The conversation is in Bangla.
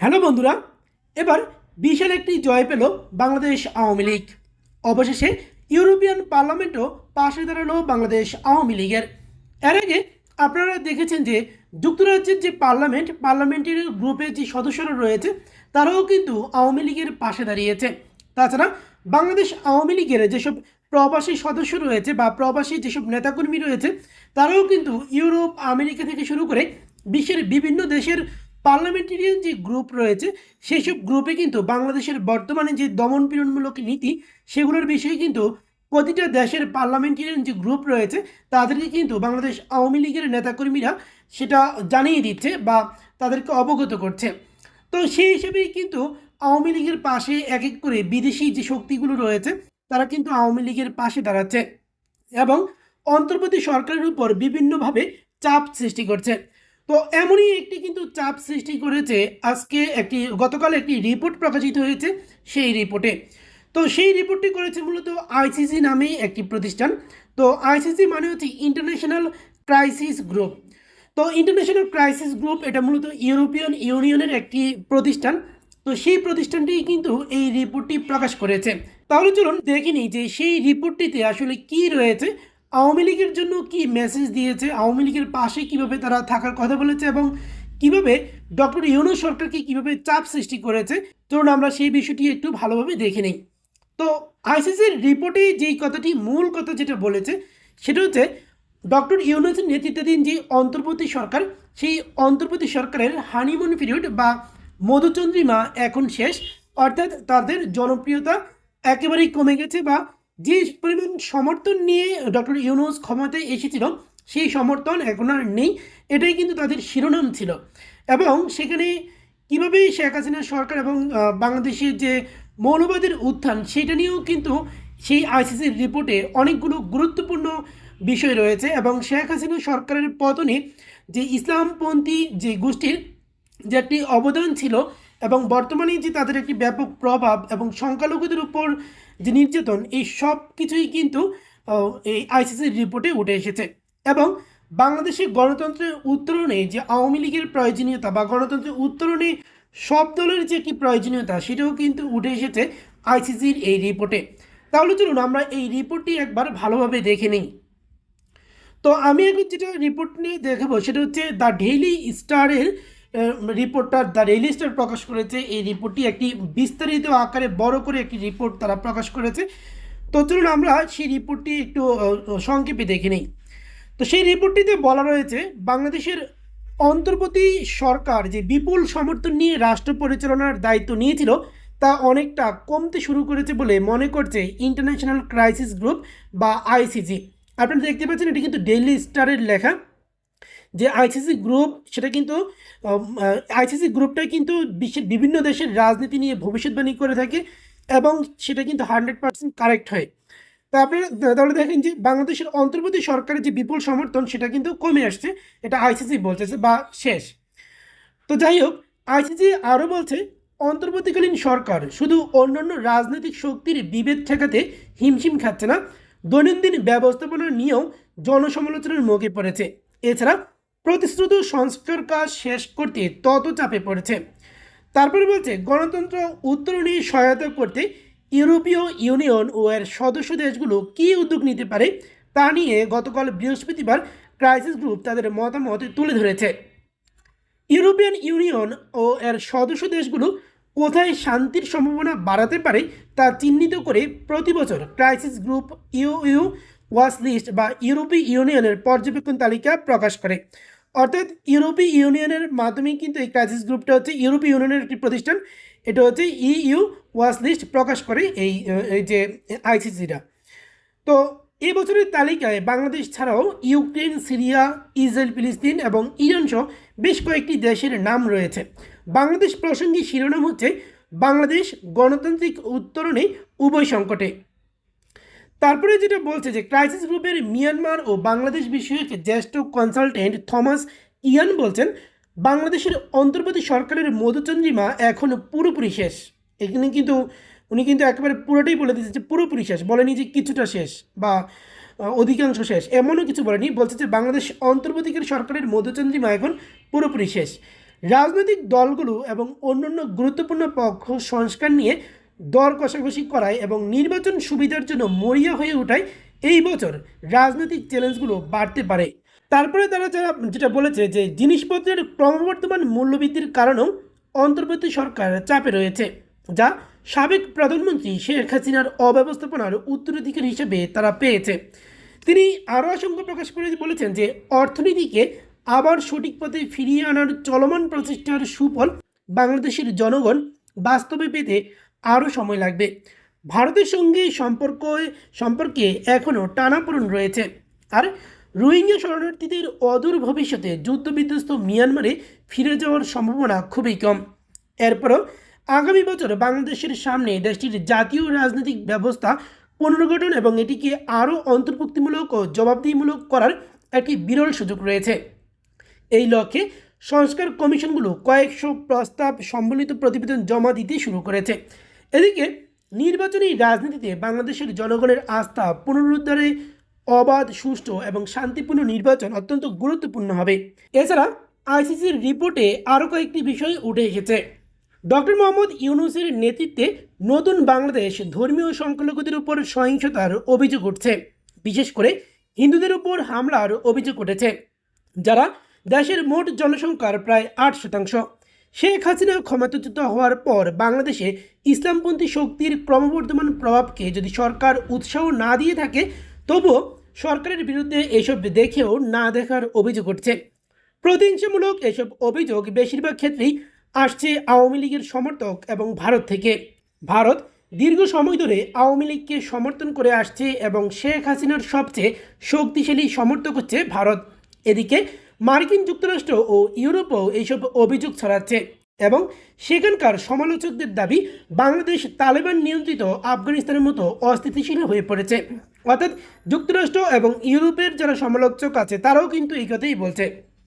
হ্যালো বন্ধুরা, এবার বিশাল একটি জয় পেল বাংলাদেশ আওয়ামী লীগ। অবশেষে ইউরোপিয়ান পার্লামেন্টও পাশে দাঁড়াল বাংলাদেশ আওয়ামী লীগের। এর আগে আপনারা দেখেছেন যে যুক্তরাজ্যের যে পার্লামেন্ট, পার্লামেন্টের গ্রুপের যে সদস্যরা রয়েছে, তারাও কিন্তু আওয়ামী লীগের পাশে দাঁড়িয়েছে। তাছাড়া বাংলাদেশ আওয়ামী লীগের যেসব প্রবাসী সদস্য রয়েছে বা প্রবাসী যেসব নেতাকর্মী রয়েছে, তারাও কিন্তু ইউরোপ, আমেরিকা থেকে শুরু করে বিশ্বের বিভিন্ন দেশের পার্লামেন্টেরিয়ান যে গ্রুপ রয়েছে সেই সব গ্রুপে কিন্তু বাংলাদেশের বর্তমানে যে দমন পীড়নমূলক নীতি, সেগুলোর বিষয়ে কিন্তু প্রতিটা দেশের পার্লামেন্টেরিয়ান যে গ্রুপ রয়েছে, তাদেরকে কিন্তু বাংলাদেশ আওয়ামী লীগের নেতাকর্মীরা সেটা জানিয়ে দিচ্ছে বা তাদেরকে অবগত করছে। তো সেই হিসেবেই কিন্তু আওয়ামী লীগের পাশে এক এক করে বিদেশি যে শক্তিগুলো রয়েছে, তারা কিন্তু আওয়ামী লীগের পাশে দাঁড়াচ্ছে এবং অন্তর্বর্তী সরকারের উপর বিভিন্নভাবে চাপ সৃষ্টি করছে। তো এমনই একটি কিন্তু চাপ সৃষ্টি করেছে আজকে একটি, গতকাল একটি রিপোর্ট প্রকাশিত হয়েছে সেই রিপোর্টে। তো সেই রিপোর্টটি করেছে মূলত আইসিসি নামে একটি প্রতিষ্ঠান। তো আইসিসি মানে হচ্ছে ইন্টারন্যাশনাল ক্রাইসিস গ্রুপ। তো ইন্টারন্যাশনাল ক্রাইসিস গ্রুপ এটা মূলত ইউরোপিয়ান ইউনিয়নের একটি প্রতিষ্ঠান। তো সেই প্রতিষ্ঠানটি কিন্তু এই রিপোর্টটি প্রকাশ করেছে। তাহলে চলুন দেখে নিই যে সেই রিপোর্টটিতে আসলে কি রয়েছে আওয়ামী লীগের জন্য কি মেসেজ দিয়েছে? আওয়ামী লীগের পাশে কীভাবে তারা থাকার কথা বলেছে এবং কীভাবে ডক্টর ইউনুস সরকারকে কীভাবে চাপ সৃষ্টি করেছে? চলুন আমরা সেই বিষয়টি একটু ভালোভাবে দেখে নিই। তো আইসিসির রিপোর্টে যেই কথাটি, মূল কথা যেটা বলেছে, সেটা হচ্ছে ডক্টর ইউনুসের নেতৃত্বাধীন যে অন্তর্বর্তী সরকার, সেই অন্তর্বর্তী সরকারের হানিমুন পিরিয়ড বা মধুচন্দ্রিমা এখন শেষ। অর্থাৎ তাদের জনপ্রিয়তা একেবারেই কমে গেছে বা যে পরিমাণ সমর্থন নিয়ে ডক্টর ইউনুস ক্ষমতায় এসেছিল, সেই সমর্থন এখন আর নেই। এটাই কিন্তু তাদের শিরোনাম ছিল। এবং সেখানে কীভাবে শেখ হাসিনা সরকার এবং বাংলাদেশের যে মৌলবাদের উত্থান, সেটা নিয়েও কিন্তু সেই আইসিসির রিপোর্টে অনেকগুলো গুরুত্বপূর্ণ বিষয় রয়েছে। এবং শেখ হাসিনা সরকারের পতনে যে ইসলামপন্থী যে গোষ্ঠীর যে একটি অবদান ছিল এবং বর্তমানে যে তাদের একটি ব্যাপক প্রভাব এবং সংখ্যালঘুদের উপর যে নির্যাতন, এই সব কিছুই কিন্তু এই আইসিসির রিপোর্টে উঠে এসেছে। এবং বাংলাদেশে গণতন্ত্রের উত্তরণে যে আওয়ামী লীগের প্রয়োজনীয়তা বা গণতন্ত্রের উত্তরণে সব দলের যে একটি প্রয়োজনীয়তা, সেটাও কিন্তু উঠে এসেছে আইসিসির এই রিপোর্টে। তাহলে চলুন আমরা এই রিপোর্টটি একবার ভালোভাবে দেখে নিই। তো আমি এখন যেটা রিপোর্ট নিয়ে দেখাবো, সেটা হচ্ছে দ্য ডেইলি স্টারের রিপোর্টটা দ্য ডেইলি স্টার প্রকাশ করেছে। এই রিপোর্টটি একটি বিস্তারিত আকারে বড় করে একটি রিপোর্ট তারা প্রকাশ করেছে। তো চলুন আমরা সেই রিপোর্টটি একটু সংক্ষেপে দেখে নিই। তো সেই রিপোর্টটিতে বলা রয়েছে, বাংলাদেশের অন্তর্বর্তী সরকার যে বিপুল সমর্থন নিয়ে রাষ্ট্র পরিচালনার দায়িত্ব নিয়েছিল, তা অনেকটা কমতে শুরু করেছে বলে মনে করছে ইন্টারন্যাশনাল ক্রাইসিস গ্রুপ বা আইসিজি আপনারা দেখতে পাচ্ছেন, এটি কিন্তু ডেইলি স্টারের লেখা। যে আইসিসি গ্রুপ সেটা কিন্তু আইসিসি গ্রুপটাই কিন্তু বিশ্বের বিভিন্ন দেশের রাজনীতি নিয়ে ভবিষ্যৎবাণী করে থাকে এবং সেটা কিন্তু হান্ড্রেড পার্সেন্ট কারেক্ট হয়। তারপরে তাহলে দেখেন যে বাংলাদেশের অন্তর্বর্তী সরকারের যে বিপুল সমর্থন, সেটা কিন্তু কমে আসছে। এটা আইসিসি বলতেছে বা শেষ। তো যাই হোক আইসিসি আরও বলছে, অন্তর্বর্তীকালীন সরকার শুধু অন্যান্য রাজনৈতিক শক্তির বিভেদ ঠেকাতে হিমশিম খাচ্ছে না, দৈনন্দিন ব্যবস্থাপনা নিয়েও জনসমালোচনার মুখে পড়েছে। এছাড়া প্রতিশ্রুত সংস্কার কাজ শেষ করতে তত চাপে পড়েছে। তারপরে বলছে, গণতন্ত্র উত্তরণী সহায়তা করতে ইউরোপীয় ইউনিয়ন ও এর সদস্য দেশগুলো কী উদ্যোগ নিতে পারে তা নিয়ে গতকাল বৃহস্পতিবার ক্রাইসিস গ্রুপ তাদের মতামত তুলে ধরেছে। ইউরোপিয়ান ইউনিয়ন ও এর সদস্য দেশগুলো কোথায় শান্তির সম্ভাবনা বাড়াতে পারে তা চিহ্নিত করে প্রতি বছর crisis group E U watch list বা ইউরোপীয় ইউনিয়নের পর্যবেক্ষণ তালিকা প্রকাশ করে। অর্থাৎ ইউরোপীয় ইউনিয়নের মাধ্যমে কিন্তু এই ক্রাইসিস গ্রুপটা হচ্ছে ইউরোপীয় ইউনিয়নের একটি প্রতিষ্ঠান। এটা হচ্ছে ইইউ ওয়াচ লিস্ট প্রকাশ করে এই এই যে আইসিসিটা তো এই বছরের তালিকায় বাংলাদেশ ছাড়াও ইউক্রেন সিরিয়া ইসরায়েল ফিলিস্তিন এবং ইরান সহ বেশ কয়েকটি দেশের নাম রয়েছে। বাংলাদেশ প্রসঙ্গে শিরোনাম হচ্ছে বাংলাদেশ গণতান্ত্রিক উত্তরণে উভয় সংকটে। তারপরে যেটা বলছে যে ক্রাইসিস গ্রুপের মিয়ানমার ও বাংলাদেশ বিষয়ক জ্যেষ্ঠ কনসালটেন্ট থমাস ইয়ান বলছেন, বাংলাদেশের অন্তর্বর্তী সরকারের মধুচন্দ্রিমা এখনও পুরোপুরি শেষ। এখানে কিন্তু উনি কিন্তু একেবারে পুরোটাই বলে দিয়েছে যে পুরোপুরি শেষ, বলেনি যে কিছুটা শেষ বা অধিকাংশ শেষ। এমনও কিছু বলেনি, বলছে যে বাংলাদেশ অন্তর্বর্তীকালীন সরকারের মধুচন্দ্রিমা এখন পুরোপুরি শেষ। রাজনৈতিক দলগুলো এবং অন্যান্য গুরুত্বপূর্ণ পক্ষ সংস্কার নিয়ে দর কষাকষি করায় এবং নির্বাচন সুবিধার জন্য মরিয়া হয়ে ওঠায় এই বছর রাজনৈতিক চ্যালেঞ্জগুলো বাড়তে পারে। তারপরে তারা যারা যেটা বলেছে যে জিনিসপত্রের ক্রমবর্ধমান মূল্যবৃদ্ধির কারণেও অন্তর্বর্তী সরকার চাপে রয়েছে, যা সাবেক প্রধানমন্ত্রী শেখ হাসিনার অব্যবস্থাপনার উত্তরাধিকার হিসেবে তারা পেয়েছে। তিনি আরও আশঙ্কা প্রকাশ করে বলেছেন যে অর্থনীতিকে আবার সঠিক পথে ফিরিয়ে আনার চলমান প্রচেষ্টার সুফল বাংলাদেশের জনগণ বাস্তবে পেতে আরও সময় লাগবে। ভারতের সঙ্গে সম্পর্ক, সম্পর্কে এখনও টানাপোড়েন রয়েছে। আর রোহিঙ্গা শরণার্থীদের অদূর ভবিষ্যতে যুদ্ধবিধ্বস্ত মিয়ানমারে ফিরে যাওয়ার সম্ভাবনা খুবই কম। এরপরও আগামী বছর বাংলাদেশের সামনে দেশটির জাতীয় রাজনৈতিক ব্যবস্থা পুনর্গঠন এবং এটিকে আরও অন্তর্ভুক্তিমূলক ও জবাবদিহিমূলক করার একটি বিরল সুযোগ রয়েছে। এই লক্ষ্যে সংস্কার কমিশনগুলো কয়েকশো প্রস্তাব সম্বলিত প্রতিবেদন জমা দিতে শুরু করেছে। এদিকে নির্বাচনী রাজনীতিতে বাংলাদেশের জনগণের আস্থা পুনরুদ্ধারে অবাধ, সুষ্ঠু এবং শান্তিপূর্ণ নির্বাচন অত্যন্ত গুরুত্বপূর্ণ হবে। এছাড়া আইসিসির রিপোর্টে আরও কয়েকটি বিষয় উঠে এসেছে। ডক্টর মোহাম্মদ ইউনুসের নেতৃত্বে নতুন বাংলাদেশ ধর্মীয় সংখ্যালঘুদের উপর সহিংসতার অভিযোগ উঠছে। বিশেষ করে হিন্দুদের উপর হামলার অভিযোগ উঠেছে, যারা দেশের মোট জনসংখ্যার প্রায় আট শতাংশ। শেখ হাসিনা ক্ষমতাচ্যুত হওয়ার পর বাংলাদেশে ইসলামপন্থী শক্তির ক্রমবর্ধমান প্রভাবকে যদি সরকার উৎসাহ না দিয়ে থাকে, তবুও সরকারের বিরুদ্ধে এসব দেখেও না দেখার অভিযোগ উঠছে। প্রতিহিংসামূলক এসব অভিযোগ বেশিরভাগ ক্ষেত্রেই আসছে আওয়ামী লীগের সমর্থক এবং ভারত থেকে। ভারত দীর্ঘ সময় ধরে আওয়ামী লীগকে সমর্থন করে আসছে এবং শেখ হাসিনার সবচেয়ে শক্তিশালী সমর্থক হচ্ছে ভারত। এদিকে মার্কিন যুক্তরাষ্ট্র ও ইউরোপও এইসব অভিযোগ ছড়াচ্ছে এবং সেখানকার সমালোচকদের দাবি বাংলাদেশ তালেবান নিয়ন্ত্রিত আফগানিস্তানের মতো অস্থিতিশীল হয়ে পড়েছে। অর্থাৎ যুক্তরাষ্ট্র এবং ইউরোপের যারা সমালোচক আছে, তারাও কিন্তু এই কথাই বলছে।